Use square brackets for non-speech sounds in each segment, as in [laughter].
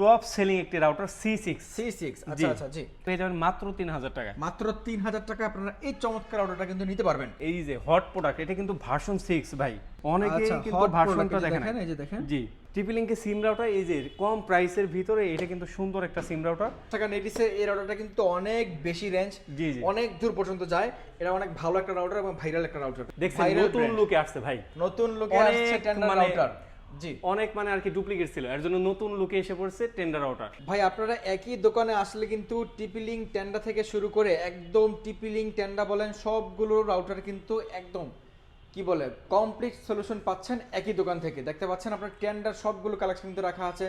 Top selling একটি router C six C six আচ্ছা আচ্ছা জি। পেয়ে যাবেন মাত্র তিন হাজার টাকা। মাত্র তিন হাজার টাকা আপনারা এই চমৎকার অর্ডারটা কিন্তু নিতে পারবেন। এই যে হট প্রোডাক্ট এটা কিন্তু ভার্সন সিক্স ভাই। অনেকেই আচ্ছা, কিন্তু ভার্সনটা এই দেখেন এই যে দেখেন। জি ট্রিপল লিঙ্কের সিম রাউটার এই যে কম প্রাইসের ভিতরে এটা কিন্তু সুন্দর একটা সিম রাউটার টাকা নেটিসে এর অর্ডারটা কিন্তু অনেক বেশি রেঞ্জ জি, জি। অনেক দূর পর্যন্ত যায়। এটা অনেক ভালো একটা রাউটার এবং ভাইরাল একটা রাউটার দেখছেন নতুন লুকে আসছে ভাই। নতুন লুকে অনেক আসছে টেন্ডার মানে- রাউটার জি। অনেক মানে আর কি ডুপ্লিকেট ছিল। এর জন্য নতুন লুকে এসে পড়ছে টেন্ডার রাউটার ভাই আপনারা একই দোকানে আসলে কিন্তু টিপিলিং টেন্ডা থেকে শুরু করে একদম টিপিলিং টেন্ডা বলেন সবগুলো রাউটার কিন্তু একদম কি বলে কমপ্লিট সলিউশন পাচ্ছেন একই দোকান থেকে। দেখতে পাচ্ছেন আপনার টেন্ডার সবগুলো কালেকশন কিন্তু রাখা আছে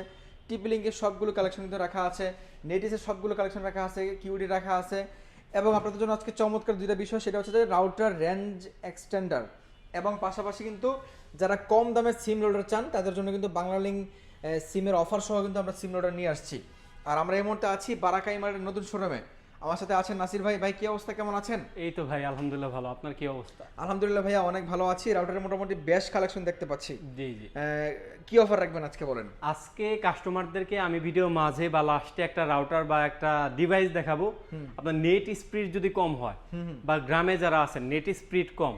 টিপিলিংয়ের সবগুলো কালেকশন কিন্তু রাখা আছে নেটিসের সবগুলো কালেকশন রাখা আছে কিউডি রাখা আছে। এবং আপনাদের জন্য আজকে চমৎকার দুইটা বিষয় সেটা হচ্ছে যে রাউটার রেঞ্জ এক্সটেন্ডার এবং পাশাপাশি কিন্তু যারা কম দামে সিম লোডার চান তাদের জন্য কিন্তু বাংলালিং সিমের অফার সহ কিন্তু আমরা সিম লোডার নিয়ে আসছি। আর আমরা এই মুহূর্তে আছি বারাকা ইমারের নতুন শোরুমে আমার সাথে আছেন নাসির ভাই। ভাই কি অবস্থা? কেমন আছেন? এই তো ভাই আলহামদুলিল্লাহ ভালো। আপনার কি অবস্থা? আলহামদুলিল্লাহ ভাইয়া অনেক ভালো আছি। রাউটারের মোটামুটি বেশ কালেকশন দেখতে পাচ্ছি। জি জি। কি অফার রাখবেন আজকে বলেন? আজকে কাস্টমারদেরকে আমি ভিডিও মাঝে বা লাস্টে একটা রাউটার বা একটা ডিভাইস দেখাবো। আপনার নেট স্পিড যদি কম হয় বা গ্রামে যারা আছেন নেট স্পিড কম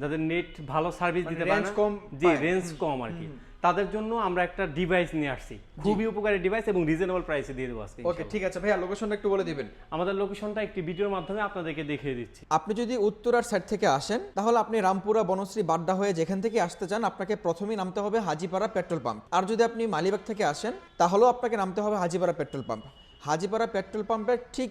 যাদের নেট ভালো সার্ভিস মানে দিতে পারে না, কম জি রেঞ্জ কম আর কি। তাদের জন্য আমরা একটা ডিভাইস নিয়ে আসছি। খুবই উপকারী ডিভাইস এবং রিজনেবল প্রাইসে দিয়ে দেবো আজকে ওকে ঠিক আছে ভাইয়া লোকেশনটা একটু বলে দিবেন। আমাদের লোকেশনটা একটি ভিডিওর মাধ্যমে আপনাদেরকে দেখিয়ে দিচ্ছি। আপনি যদি উত্তরার সাইড থেকে আসেন তাহলে আপনি রামপুরা বনশ্রী বাড্ডা হয়ে যেখান থেকে আসতে চান আপনাকে প্রথমেই নামতে হবে হাজিপাড়া পেট্রোল পাম্প। আর যদি আপনি মালিবাগ থেকে আসেন তাহলেও আপনাকে নামতে হবে Hajipara petrol pump. Hajipara petrol পাম্পের ঠিক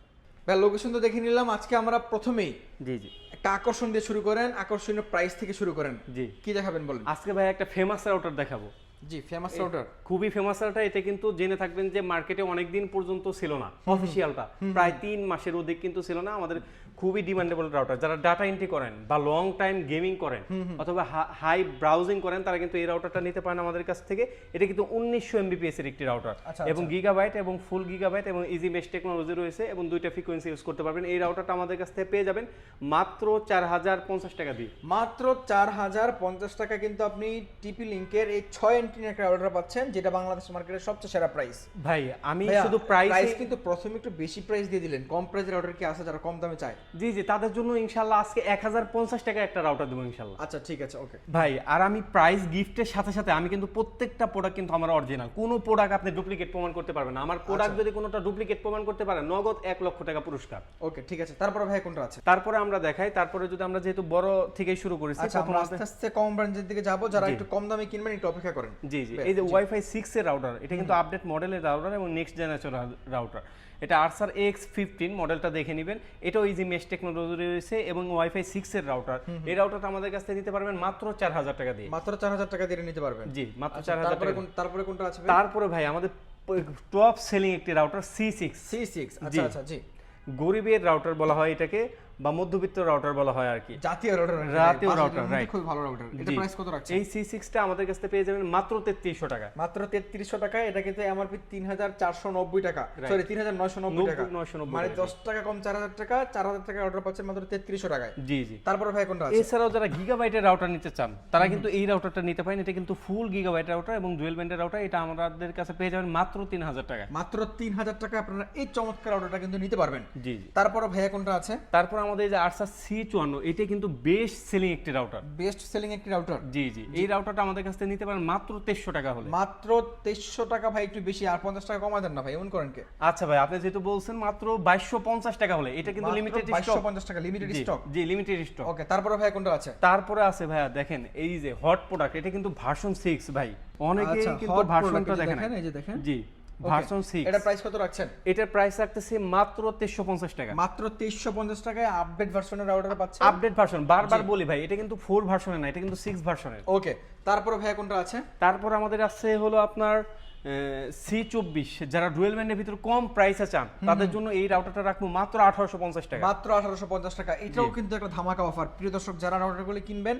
ভাই লোকেশন তো দেখে নিলাম আজকে আমরা প্রথমেই জি জি। একটা আকর্ষণ দিয়ে শুরু করেন আকর্ষণীয় প্রাইস থেকে শুরু করেন। জি। কি দেখাবেন বলেন? আজকে ভাই একটা ফেমাস রাউটার দেখাবো। জি ফেমাস রাউটার খুবই ফেমাস রাউটার এটা কিন্তু জেনে থাকবেন যে মার্কেটে অনেক দিন পর্যন্ত ছিল না অফিসিয়ালটা প্রায় তিন মাসের অধিক কিন্তু ছিল না আমাদের খুবই ডিমান্ডেবল রাউটার যারা ডাটা এন্ট্রি করেন বা লং টাইম গেমিং করেন অথবা হাই ব্রাউজিং করেন তারা কিন্তু এই রাউটারটা নিতে পারেন আমাদের কাছ থেকে। এটা কিন্তু উনিশশো এমবিপিএস এর একটি রাউটার আচ্ছা, এবং গিগাবাইট এবং ফুল গিগাবাইট এবং ইজি মেশ টেকনোলজি রয়েছে এবং দুইটা ফ্রিকোয়েন্সি ইউজ করতে পারবেন। এই রাউটারটা আমাদের কাছ থেকে পেয়ে যাবেন মাত্র চার হাজার পঞ্চাশ টাকা দিয়ে। মাত্র চার হাজার পঞ্চাশ টাকা কিন্তু আপনি টিপি লিঙ্কের এই ছয় একটা অর্ডার পাচ্ছেন যেটা বাংলাদেশ মার্কেটের সবচেয়ে সেরা প্রাইস ভাই আমি শুধু প্রাইস প্রাইস কিন্তু প্রথমে একটু বেশি প্রাইস দিয়ে দিলেন। কম প্রাইসের অর্ডার কি আছে যারা কম দামে চায়? জি জি তাদের জন্য ইনশাল্লাহ আজকে এক হাজার পঞ্চাশ টাকা একটা রাউটার দেবো ইনশাল্লাহ আচ্ছা ঠিক আছে ওকে ভাই আর আমি প্রাইস গিফটের সাথে সাথে আমি কিন্তু প্রত্যেকটা প্রোডাক্ট কিন্তু আমার অরিজিনাল কোনো প্রোডাক্ট আপনি ডুপ্লিকেট প্রমাণ করতে পারবেন না। আমার প্রোডাক্ট যদি কোনোটা ডুপ্লিকেট প্রমাণ করতে পারে নগদ এক লক্ষ টাকা পুরস্কার। ওকে ঠিক আছে। তারপরে ভাই কোনটা আছে? তারপরে আমরা দেখাই। তারপরে যদি আমরা যেহেতু বড় থেকেই শুরু করেছি আচ্ছা আস্তে আস্তে কম ব্র্যান্ডের দিকে যাব। যারা একটু কম দামে কিনবেন একটু অপেক্ষা করেন। জি জি। এই যে। ওয়াইফাই সিক্স এর রাউটার এটা কিন্তু আপডেট মডেলের রাউটার এবং নেক্সট জেনারেশন রাউটার এটা আরসার এক্স ফিফটিন মডেলটা দেখে নেবেন। এটাও ইজি মেশ টেকনোলজি রয়েছে এবং ওয়াইফাই সিক্স এর রাউটার এই রাউটার আমাদের কাছ থেকে নিতে পারবেন মাত্র চার হাজার টাকা দিয়ে। মাত্র চার হাজার টাকা দিয়ে নিতে পারবেন? জি মাত্র আচ্ছা, চার হাজার তারপরে টাকা তারপরে কোনটা আছে তারপরে ভাই আমাদের টপ সেলিং একটি router C six C six আচ্ছা আচ্ছা জি। গরিবের রাউটার বলা হয় এটাকে। বা মধ্যবিত্ত রাউটার বলা হয় আর কি জাতীয় রাউটার জাতীয় router, right. খুব ভালো রাউটার এটা প্রাইস কত রাখছে এই সি সিক্সটা আমাদের কাছ পেয়ে যাবেন মাত্র তেত্রিশশো টাকা। মাত্র তেত্রিশশো টাকা এটা কিন্তু এমআরপি তিন হাজার চারশো নব্বই টাকা। সরি তিন হাজার নয়শো নব্বই টাকা। নব্বই- নয়শো নব্বই মানে টাকা। দশ টাকা কম চার হাজার টাকা চার হাজার টাকা অর্ডার পাচ্ছেন মাত্র তেত্রিশশো টাকায়। জি জি। তারপরে ভাই কোনটা আছে? এছাড়াও যারা গিগাবাইটের রাউটার নিতে চান তারা কিন্তু এই রাউটারটা নিতে পারেন। এটা কিন্তু ফুল গিগাবাইট রাউটার এবং ডুয়েল ব্যান্ডের রাউটার এটা আমাদের কাছে পেয়ে যাবেন মাত্র তিন হাজার টাকা মাত্র তিন হাজার টাকা আপনারা এই চমৎকার অর্ডারটা কিন্তু নিতে পারবেন। জি জি। তারপরে ভাইয়া কোনটা আছে? তারপর আমাদের যে আরসা সি চুয়ান্ন এটা কিন্তু বেস্ট সেলিং একটি রাউটার বেস্ট সেলিং একটি রাউটার জি জি। এই রাউটারটা আমাদের কাছ থেকে নিতে পারেন মাত্র তেইশশো টাকা হলে। মাত্র তেইশশো টাকা ভাই একটু বেশি আর পঞ্চাশ টাকা কমা দেন না ভাই এমন করেন কে? আচ্ছা ভাই আপনি যেহেতু বলছেন মাত্র বাইশশো পঞ্চাশ টাকা হলে এটা কিন্তু লিমিটেড বাইশশো স্টক পঞ্চাশ টাকা লিমিটেড স্টক জি লিমিটেড স্টক ওকে তারপরে ভাই কোনটা আছে? তারপরে আছে ভাইয়া দেখেন এই যে হট প্রোডাক্ট এটা কিন্তু ভার্সন সিক্স ভাই। অনেকেই আচ্ছা, কিন্তু ভার্সনটা দেখেন এই যে দেখেন। জি। ভার্সন এটা প্রাইস কত রাখছেন? এটার প্রাইস রাখতেছি মাত্র তেইশশো পঞ্চাশ টাকা। মাত্র তেইশশো পঞ্চাশ টাকায় আপডেট ভার্সনের রাউটার পাচ্ছেন? আপডেট ভার্সন বারবার বলি ভাই এটা কিন্তু ভার্সনের না এটা কিন্তু ভার্সনের ওকে তারপরে ভাই কোনটা আছে? তারপর আমাদের আছে হলো আপনার সি চব্বিশ যারা ডুয়েল ব্যান্ডের ভিতর কম প্রাইসে চান তাদের জন্য এই রাউটারটা রাখব মাত্র আঠারোশো পঞ্চাশ টাকা। মাত্র আঠারোশো পঞ্চাশ টাকা। এটাও কিন্তু একটা ধামাকা অফার প্রিয় দর্শক যারা রাউটারগুলো কিনবেন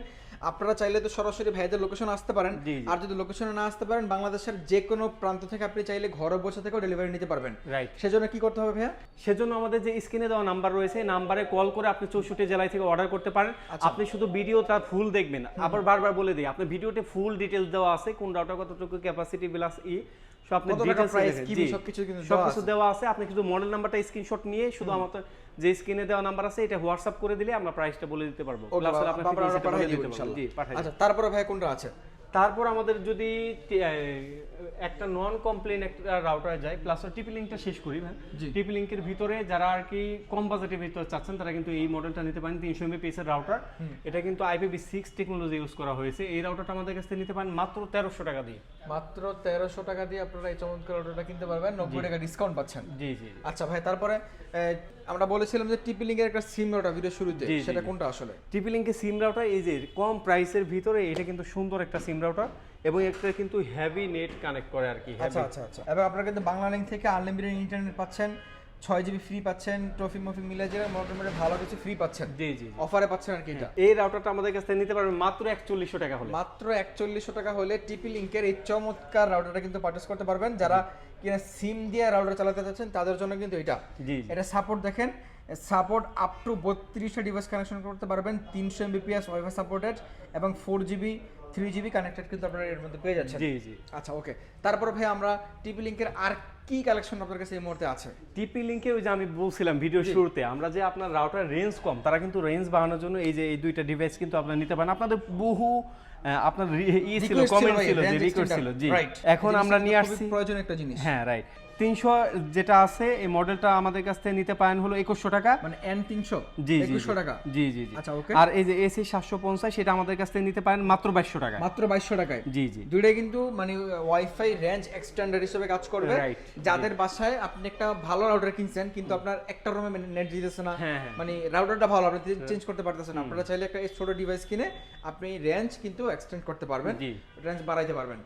আপনারা চাইলে তো সরাসরি ভাইদের লোকেশন আসতে পারেন। আর যদি লোকেশনে না আসতে পারেন বাংলাদেশের যে কোনো প্রান্ত থেকে আপনি চাইলে ঘরে বসে থেকেও ডেলিভারি নিতে পারবেন। রাইট সেজন্য কি করতে হবে ভাইয়া? সেজন্য আমাদের যে স্ক্রিনে দেওয়া নাম্বার রয়েছে নাম্বারে কল করে আপনি চৌষট্টি জেলায় থেকে অর্ডার করতে পারেন। আচ্ছা। আপনি শুধু ভিডিওটা ফুল দেখবেন। আবার বারবার বলে দিই আপনি ভিডিওতে ফুল ডিটেলস দেওয়া আছে কোন রাউটার কতটুকু ক্যাপাসিটি বিলাস ই সব আপনি ডিটেইলস প্রাইস কি সবকিছু কিন্তু দেওয়া সবকিছু আছে। দেওয়া আছে আপনি শুধু মডেল নাম্বারটা স্ক্রিনশট নিয়ে শুধু আমাদের যে স্ক্রিনে দেওয়া নাম্বার আছে এটা হোয়াটসঅ্যাপ করে দিলে আমরা প্রাইসটা বলে দিতে পারব। প্লাস আপনার বলে দিতে পারব। জি পাঠাই। আচ্ছা তারপরে ভাই কোনটা আছে? তারপর আমাদের যদি একটা নন কমপ্লেন একটা রাউটার যায় প্লাস টিপি লিঙ্কটা শেষ করি ভাই জি। টিপি লিঙ্কের ভিতরে যারা আর কি কম বাজেটের ভিতরে চাচ্ছেন তারা কিন্তু এই মডেলটা নিতে পারেন তিনশো এমবিপিএস এর রাউটার এটা কিন্তু আইপিভি সিক্স টেকনোলজি ইউজ করা হয়েছে। এই রাউটারটা আমাদের কাছ থেকে নিতে পারেন মাত্র তেরোশো টাকা দিয়ে। মাত্র তেরোশো টাকা দিয়ে আপনারা এই চমৎকার অটোটা কিনতে পারবেন নব্বই টাকা ডিসকাউন্ট পাচ্ছেন। জি জি। আচ্ছা ভাই তারপরে আমরা বলেছিলাম যে টিপি লিঙ্কের একটা সিম ওটা ভিডিও শুরুতে সেটা কোনটা আসলে? টিপি লিঙ্কের সিম রাউটার এই যে কম প্রাইসের ভিতরে এটা কিন্তু সুন্দর একটা সিম রাউটার এবং একটা কিন্তু হেভি নেট কানেক্ট করে আর কি আচ্ছা। আচ্ছা আচ্ছা। এবং আপনারা কিন্তু বাংলা লিঙ্ক থেকে আনলিমিটেড ইন্টারনেট পাচ্ছেন ছয় জিবি ফ্রি পাচ্ছেন ট্রফি মফি মিলে যে মোটামুটি ভালো কিছু ফ্রি পাচ্ছেন। জি জি। অফারে পাচ্ছেন আর কি এটা। এই রাউটারটা আমাদের কাছ থেকে নিতে পারবেন মাত্র একচল্লিশশো টাকা হলে। মাত্র একচল্লিশশো টাকা হলে টিপি লিঙ্কের এই চমৎকার রাউটারটা কিন্তু পারচেস করতে পারবেন। যারা কিনা সিম দিয়ে রাউটার চালাতে চাচ্ছেন তাদের জন্য কিন্তু এটা। জি এটা সাপোর্ট দেখেন। সাপোর্ট আপ টু বত্রিশটা ডিভাইস কানেকশন করতে পারবেন তিনশো এমবিপিএস ওয়াইফাই সাপোর্টেড এবং four GB three GB connected কিন্তু আপনারা এর মধ্যে পেয়ে যাচ্ছেন। জি জি। আচ্ছা ওকে তারপরে ভাই আমরা টিপি লিঙ্কের আর কি কালেকশন আপনার কাছে এই মুহূর্তে আছে? টিপি লিঙ্কে ওই যে আমি বলছিলাম ভিডিও শুরুতে আমরা যে আপনার রাউটার রেঞ্জ কম তারা কিন্তু রেঞ্জ বাড়ানোর জন্য এই যে এই দুইটা ডিভাইস কিন্তু আপনারা নিতে পারেন। আপনাদের বহু আপনার ই ছিল কমেন্ট ছিল যে রিকোয়েস্ট ছিল জি। এখন আমরা নিয়ে আসছি। প্রয়োজন একটা জিনিস। হ্যাঁ রাইট তিনশো যেটা আছে এই মডেলটা আমাদের কাছ থেকে নিতে পারেন হলো একুশশো টাকা। মানে এন তিনশো? জি একুশশো টাকা? জি জি জি। আচ্ছা। আর এই যে এসি সাতশো পঞ্চাশ সেটা আমাদের কাছ থেকে নিতে পারেন মাত্র বাইশশো টাকা মাত্র বাইশশো টাকায়? জি জি। দুইটাই কিন্তু মানে ওয়াইফাই রেঞ্জ এক্সটেন্ডার হিসেবে কাজ করবে। যাদের বাসায় আপনি একটা ভালো রাউটার কিনছেন কিন্তু আপনার একটা রুমে নেট দিতেছে না। হ্যাঁ, হ্যাঁ। মানে রাউটারটা ভালো আপনি চেঞ্জ করতে পারতেছেন। আপনারা চাইলে একটা ছোট ডিভাইস কিনে আপনি রেঞ্জ কিন্তু এক্সটেন্ড করতে পারবেন। রেঞ্জ বাড়াইতে পারবেন।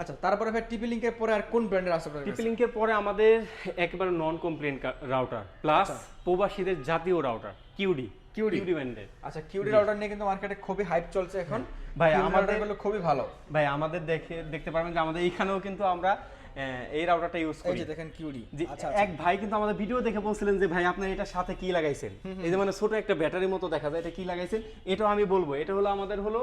আচ্ছা তারপরে ভাই টিপি লিঙ্কের পরে আর কোন ব্র্যান্ডের আছে টিপি লিঙ্কের পরে আমাদের একেবারে নন কমপ্লেন রাউটার প্লাস আচ্ছা। প্রবাসীদের জাতীয় রাউটার কিউডি QD কিউডি ব্যান্ডের আচ্ছা কিউডি রাউটার নিয়ে কিন্তু মার্কেটে খুবই হাইপ চলছে এখন। ভাই, আমাদের- গুলো খুবই ভালো। ভাই আমাদের দেখে দেখতে পারবেন যে আমাদের এইখানেও কিন্তু আমরা এই রাউটারটা ইউজ এই করি। যে দেখেন কিউডি আচ্ছা এক ভাই কিন্তু আমাদের ভিডিও দেখে বলছিলেন যে ভাই আপনার এটা সাথে কি লাগাইছেন? এই যে মানে ছোট একটা ব্যাটারির মতো দেখা যায় এটা কি লাগাইছেন? এটাও আমি বলব এটা হলো আমাদের হলো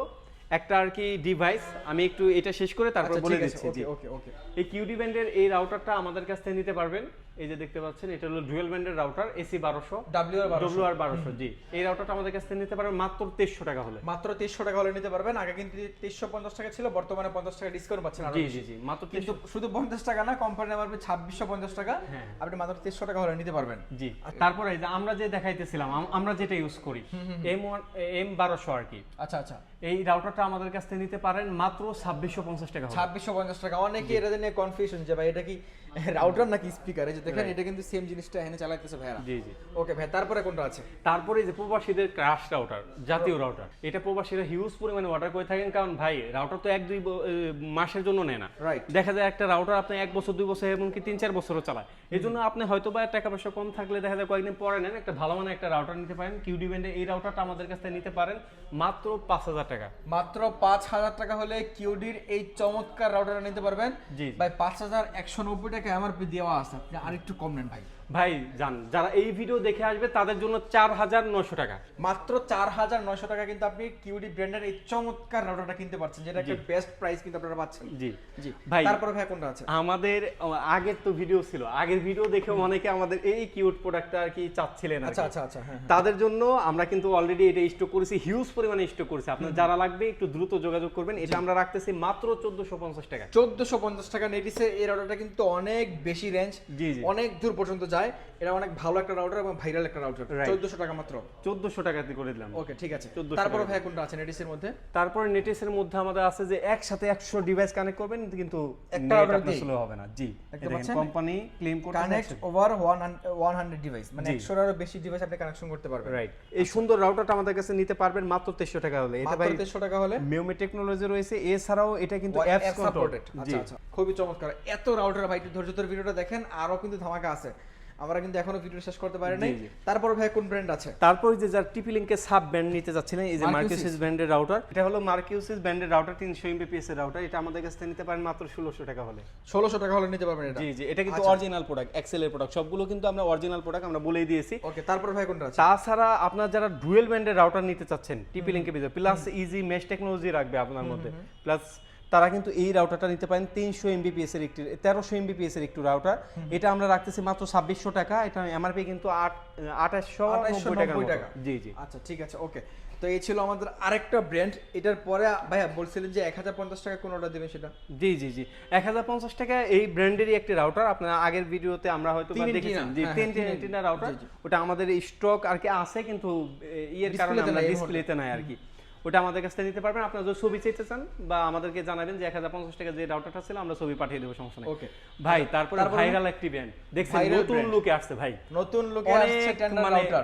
একটা আর কি ডিভাইস আমি একটু এটা শেষ করে তারপর আচ্ছা, বলে দিচ্ছি জি। ওকে ওকে এই কিউডি ব্যান্ডের এই রাউটারটা আমাদের কাছ থেকে নিতে পারবেন। এই যে দেখতে পাচ্ছেন এটা হলো ডুয়েল ব্যান্ডের রাউটার এসি বারোশো ডাব্লিউ আর বারোশো। জি। এই রাউটারটা আমাদের কাছ থেকে নিতে পারবেন মাত্র তেইশশো টাকা হলে। মাত্র তেইশশো টাকা হলে নিতে পারবেন। আগে কিন্তু তেইশশো পঞ্চাশ টাকা ছিল বর্তমানে পঞ্চাশ টাকা ডিসকাউন্ট পাচ্ছেন জি জি জি মাত্র কিন্তু শুধু পঞ্চাশ টাকা না কোম্পানি আমার ছাব্বিশশো পঞ্চাশ টাকা। হ্যাঁ। আপনি মাত্র তেইশশো টাকা হলে নিতে পারবেন। জি তারপরে এই যে আমরা যে দেখাইতেছিলাম আমরা যেটা ইউজ করি এম ওয়ান এম বারোশো আর কি। আচ্ছা আচ্ছা। এই রাউটারটা আমাদের কাছ থেকে নিতে পারেন মাত্র ছাব্বিশশো পঞ্চাশ টাকা ছাব্বিশশো পঞ্চাশ টাকা। অনেকে এটা নিয়ে কনফিউশন যে ভাই এটা কি রাউটার নাকি স্পিকার যে দেখেন এটা কিন্তু সেম জিনিসটা এনে চালাইতেছে ভাইরা জি জি। ওকে ভাই তারপরে কোনটা আছে? তারপরে যে প্রবাসীদের ক্রাশ রাউটার জাতীয় রাউটার এটা প্রবাসীরা হিউজ পরিমাণে অর্ডার করে থাকেন কারণ ভাই রাউটার তো এক দুই মাসের জন্য নেয় না। Right. দেখা যায় একটা রাউটার আপনি এক বছর দুই বছর এমনকি তিন চার বছরও চালায়। এই জন্য আপনি হয়তো বা টাকা পয়সা কম থাকলে দেখা যায় কয়েকদিন পরে নেন একটা ভালো মানে একটা রাউটার নিতে পারেন। কিউডি ব্যান্ডের এই রাউটারটা আমাদের কাছ থেকে নিতে পারেন মাত্র পাঁচ হাজার টাকা। মাত্র পাঁচ হাজার টাকা হলে কিউডির এই চমৎকার রাউটারটা নিতে পারবেন। ভাই পাঁচ হাজার একশো নব্বই টাকা এমআরপি দেওয়া আছে। আপনি আরেকটু কম নেন ভাই। ভাই জান যারা এই ভিডিও দেখে আসবে তাদের জন্য চার হাজার নশো টাকা। মাত্র চার হাজার নয়শো টাকা কিন্তু আপনি কিউডি ব্র্যান্ডের এই চমৎকার রাউটারটা কিনতে পারছেন যেটা একটা বেস্ট প্রাইস কিন্তু আপনারা পাচ্ছেন। জি। জি। ভাই তারপরে ভাই কোনটা আছে? আমাদের আগের তো ভিডিও ছিল। আগের ভিডিও দেখে অনেকে আমাদের এই কিউট প্রোডাক্টটা আর কি চাচ্ছিলেন আচ্ছা আচ্ছা আচ্ছা হ্যাঁ হ্যাঁ। তাদের জন্য আমরা কিন্তু অলরেডি এটা স্টক করেছি হিউজ পরিমাণে স্টক করেছি। আপনার যারা লাগবে একটু দ্রুত যোগাযোগ করবেন। এটা আমরা রাখতেছি মাত্র চোদ্দশো পঞ্চাশ টাকা। চোদ্দশো পঞ্চাশ টাকা নেটিসে এই রাউটারটা কিন্তু অনেক বেশি রেঞ্জ জি জি। অনেক দূর পর্যন্ত যায় এটা অনেক ভালো একটা রাউটার এবং ভাইরাল একটা রাউটার. চোদ্দশো টাকা মাত্র। চোদ্দশো টাকাতে করে দিলাম। ওকে ঠিক আছে। 1400 তারপরে ভাই কোনটা আছে নেটিসের মধ্যে? তারপর নেটিসের মধ্যে আমাদের আছে যে একসাথে একশো ডিভাইস কানেক্ট করবেন কিন্তু একটা দিয়েই। slow হবে না। জি কোম্পানি ক্লেম করতে connect over one hundred device মানে জি। একশোটারও বেশি ডিভাইস আপনি কানেকশন করতে পারবেন। রাইট এই সুন্দর রাউটারটা আমাদের কাছে নিতে পারবেন মাত্র তেইশশো টাকা হলে। এটা ভাই দেড়শো টাকা হলে? মিউমি টেকনোলজি রয়েছে। এছাড়াও এটা কিন্তু অ্যাপস কন্ট্রোল আচ্ছা আচ্ছা। খুবই চমৎকার। এত রাউটার ভাই ধৈর্য ধরে ভিডিওটা দেখেন আরও কিন্তু ধামাকা আছে। আমরা কিন্তু এখনও ভিডিও শেষ করতে পারি নাই। তারপর ভাই কোন ব্র্যান্ড আছে? তারপর যে যার টিপি লিংকের সাব ব্যান্ড নিতে যাচ্ছিলেন এই যে মার্কিউসিস ব্র্যান্ডের রাউটার এটা হলো মার্কিউসিস ব্র্যান্ডের রাউটার তিনশো এমবিপিএস এর রাউটার এটা আমাদের কাছ থেকে নিতে পারেন মাত্র ষোলোশো টাকা হলে। ষোলোশো টাকা হলে নিতে পারবেন এটা? জি জি এটা কিন্তু। অরিজিনাল প্রোডাক্ট এক্সেল এর প্রোডাক্ট সবগুলো কিন্তু আমরা অরিজিনাল প্রোডাক্ট আমরা বলেই দিয়েছি। ওকে তারপর ভাই কোনটা আছে? তাছাড়া আপনার যারা ডুয়েল ব্যান্ডের রাউটার নিতে চাচ্ছেন টিপি ভিতরে প্লাস ইজি মেশ টেকনোলজি রাখবে আপনার মধ্যে প্লাস তারা কিন্তু এই রাউটারটা নিতে পারেন তিনশো এমবিপিএস এর একটি তেরোশো এমবিপিএস এর একটু রাউটার এটা আমরা রাখতেছি মাত্র ছাব্বিশশো টাকা এটা এমআরপি কিন্তু আট আঠাশশো। টাকা। জি জি। আচ্ছা ঠিক আছে ওকে। তো এই ছিল আমাদের আরেকটা ব্র্যান্ড এটার পরে ভাইয়া বলছিলেন যে এক হাজার পঞ্চাশ টাকা কোন অর্ডার দিবেন সেটা? জি জি জি। এক হাজার পঞ্চাশ টাকা এই ব্র্যান্ডেরই একটি রাউটার আপনার আগের ভিডিওতে আমরা হয়তো দেখেছেন antenna, হ্যাঁ, তিন হ্যাঁ, তিন রাউটার। ওটা আমাদের স্টক আর কি আছে কিন্তু ইয়ের কারণে আমরা ডিসপ্লেতে নাই আর কি। ওটা আমাদের কাছ থেকে নিতে পারবেন। আপনারা যদি ছবি চাইতে চান বা আমাদেরকে জানাবেন যে এক হাজার পঞ্চাশ টাকা যে রাউটারটা ছিল আমরা ছবি পাঠিয়ে দেবো সমস্যা নেই। ওকে ভাই তারপরে তারপরে- ভাইরাল একটি ব্র্যান্ড দেখছেন নতুন লুকে আসছে ভাই। নতুন লোকে অনেক আসছে টেন্ডার মানে- রাউটার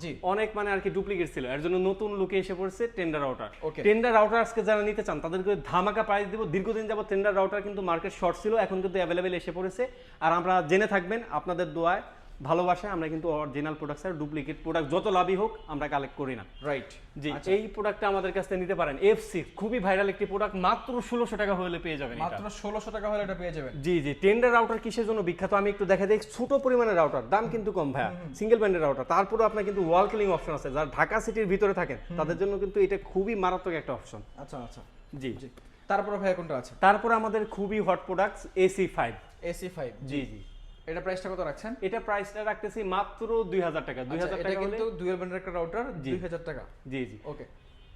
জি। অনেক মানে আর কি ডুপ্লিকেট ছিল। এর জন্য নতুন লুকে এসে পড়ছে টেন্ডার রাউটার টেন্ডার রাউটার আজকে যারা নিতে চান তাদেরকে ধামাকা প্রাইস দিব। দীর্ঘদিন যাবত টেন্ডার রাউটার কিন্তু মার্কেট শর্ট ছিল এখন কিন্তু অ্যাভেলেবেল এসে পড়েছে। আর আমরা জেনে থাকবেন আপনাদের দোয়ায় ভালোবাসায় আমরা কিন্তু অরিজিনাল প্রোডাক্ট আর ডুপ্লিকেট প্রোডাক্ট যত লাভই হোক আমরা কালেক্ট করি না। রাইট জি এই প্রোডাক্টটা আমাদের কাছ থেকে নিতে পারেন। এফসি খুবই ভাইরাল একটি প্রোডাক্ট মাত্র ষোলোশো টাকা হলে পেয়ে যাবেন মাত্র ষোলোশো টাকা হলে এটা পেয়ে যাবেন। জি জি টেন্ডার রাউটার কিসের জন্য বিখ্যাত? আমি একটু দেখা দিই ছোট পরিমাণের রাউটার দাম কিন্তু কম ভাইয়া। সিঙ্গেল ব্যান্ডের রাউটার তারপরে আপনার কিন্তু ওয়াল কিলিং অপশন আছে। যারা ঢাকা সিটির ভিতরে থাকেন তাদের জন্য কিন্তু এটা খুবই মারাত্মক একটা অপশন আচ্ছা আচ্ছা। জি। জি। তারপরে ভাইয়া কোনটা আছে? তারপরে আমাদের খুবই hot product AC five AC five জি জি। এটা প্রাইসটা কত রাখছেন? এটা প্রাইসটা রাখতেছি মাত্র দুই হাজার টাকা। দুই আচ্ছা, হাজার এটা টাকা কিন্তু ডুয়েল ব্যান্ডের একটা রাউটার জি। দুই হাজার টাকা। জি জি। ওকে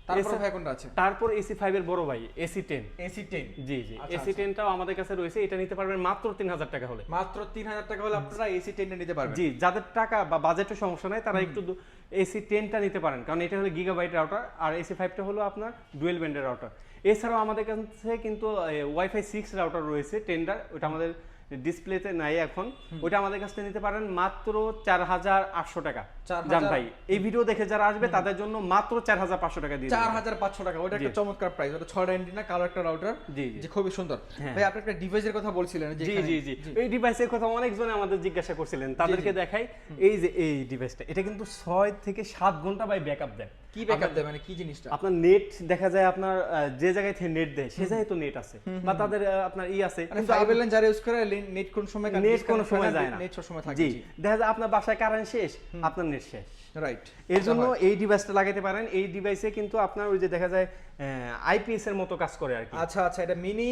তারপরে এসি- কোনটা আছে? তারপর এসি ফাইভ এর বড় ভাই এসি টেন এসি জি জি। আচ্ছা, এসি টেনটাও আমাদের কাছে রয়েছে এটা নিতে পারবেন মাত্র তিন হাজার টাকা হলে। মাত্র তিন হাজার টাকা হলে আপনারা এসি টেনটা নিতে পারবেন। জি যাদের টাকা বা বাজেটের সমস্যা নাই তারা একটু এসি টেনটা নিতে পারেন কারণ এটা হলো গিগাবাইট রাউটার আর এসি ফাইভটা হলো আপনার ডুয়েল ব্যান্ডের রাউটার এছাড়াও আমাদের কাছে কিন্তু ওয়াইফাই সিক্স রাউটার রয়েছে টেন্ডার ওটা আমাদের ডিসপ্লেতে নাই এখন। ওটা আমাদের কাছ নিতে পারেন মাত্র চার হাজার আটশো টাকা। জান ভাই এই ভিডিও দেখে যারা আসবে তাদের জন্য মাত্র চার হাজার পাঁচশো টাকা দিয়ে চার হাজার পাঁচশো টাকা ওটা একটা চমৎকার প্রাইস ওটা ছয়টা এন্টিনা কালো একটা রাউটার জি যে খুবই সুন্দর। হ্যাঁ। ভাই আপনি একটা ডিভাইসের কথা বলছিলেন জি জি জি। এই ডিভাইসের কথা অনেকজনে আমাদের জিজ্ঞাসা করছিলেন। তাদেরকে দেখাই এই যে এই ডিভাইসটা এটা কিন্তু ছয় থেকে সাত ঘণ্টা বাই ব্যাকআপ দেয়। কি ব্যাকআপ দেয়? মানে কি জিনিসটা? আপনার নেট দেখা যায় আপনার যে জায়গায় থেকে নেট দেয় সে জায়গায় তো নেট আছে। বা তাদের আপনার ই আছে। মানে কিন্তু ফাইবার লাইন যারা ইউজ করে নেট কোন সময় নেট কোন সময় যায় না। নেট সব সময় থাকে জি। দেখা যায় আপনার বাসায় কারেন্ট শেষ আপনার নেট শেষ। রাইট এর জন্য এই ডিভাইসটা লাগাতে পারেন। এই ডিভাইসে কিন্তু আপনার ওই যে দেখা যায় আইপিএস এর মতো কাজ করে আর কি আচ্ছা আচ্ছা এটা মিনি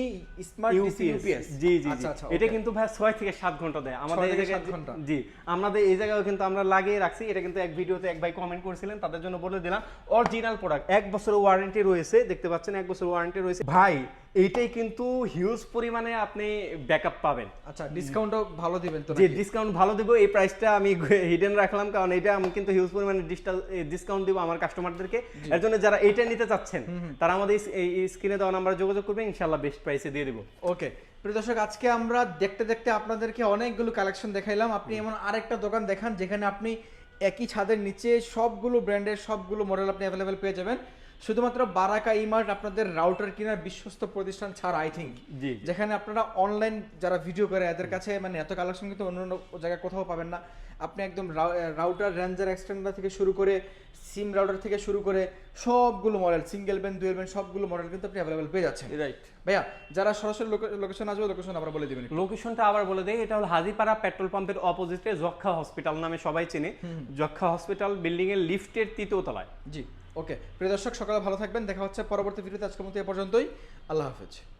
স্মার্ট ইউপিএস জি জি আচ্ছা আচ্ছা এটা কিন্তু ভাই ছয় থেকে সাত ঘণ্টা দেয়। আমাদের এই জায়গায় ঘণ্টা। জি আমাদের এই জায়গায় কিন্তু আমরা লাগিয়ে রাখছি। এটা কিন্তু এক ভিডিওতে এক ভাই কমেন্ট করেছিলেন তাদের জন্য বলে দিলাম। অরিজিনাল প্রোডাক্ট এক বছরের ওয়ারেন্টি রয়েছে। দেখতে পাচ্ছেন এক বছর ওয়ারেন্টি রয়েছে। ভাই এইটাই কিন্তু হিউজ পরিমাণে আপনি ব্যাকআপ পাবেন। আচ্ছা ডিসকাউন্টও ভালো দিবেন তো যে ডিসকাউন্ট ভালো দেবো এই প্রাইসটা আমি [laughs] হিডেন রাখলাম কারণ এটা আমি কিন্তু হিউজ পরিমাণে ডিসকাউন্ট দিব আমার কাস্টমারদেরকে এর জন্য যারা এইটা নিতে চাচ্ছেন তারা আমাদের এই- স্ক্রিনে দেওয়া নাম্বার যোগাযোগ করবে ইনশাআল্লাহ বেস্ট প্রাইসে দিয়ে দেবো। ওকে প্রিয় দর্শক আজকে আমরা দেখতে দেখতে আপনাদেরকে অনেকগুলো কালেকশন দেখাইলাম। আপনি এমন আরেকটা দোকান দেখান যেখানে আপনি একই ছাদের নিচে সবগুলো ব্র্যান্ডের সবগুলো মডেল আপনি অ্যাভেলেবেল পেয়ে যাবেন। শুধুমাত্র বারাকা ইমার্ট আপনাদের রাউটার কেনার বিশ্বস্ত প্রতিষ্ঠান ছাড়া আই থিঙ্ক জি যেখানে আপনারা অনলাইন যারা ভিডিও করে এদের কাছে মানে এত কালেকশন কিন্তু অন্য অন্য জায়গায় কোথাও পাবেন না। আপনি একদম রাউটার রেঞ্জার এক্সটেন্ডার থেকে শুরু করে সিম রাউটার থেকে শুরু করে সবগুলো model single band dual band সবগুলো মডেল কিন্তু আপনি অ্যাভেলেবেল পেয়ে যাচ্ছেন। রাইট ভাইয়া যারা সরাসরি লোকেশন আসবে লোকেশন আবার বলে দিবেন লোকেশনটা আবার বলে দেয় এটা হলো হাজিপাড়া পেট্রোল পাম্পের অপোজিটে যক্ষা হসপিটাল নামে সবাই চেনে। যক্ষা হসপিটাল বিল্ডিং এর লিফটের তৃতীয় তলায়। জি। ওকে, প্রিয় দর্শক, সকালে ভালো থাকবেন। দেখা হচ্ছে পরবর্তী ভিডিওতে। আজকের মতো এ পর্যন্তই। আল্লাহ হাফেজ।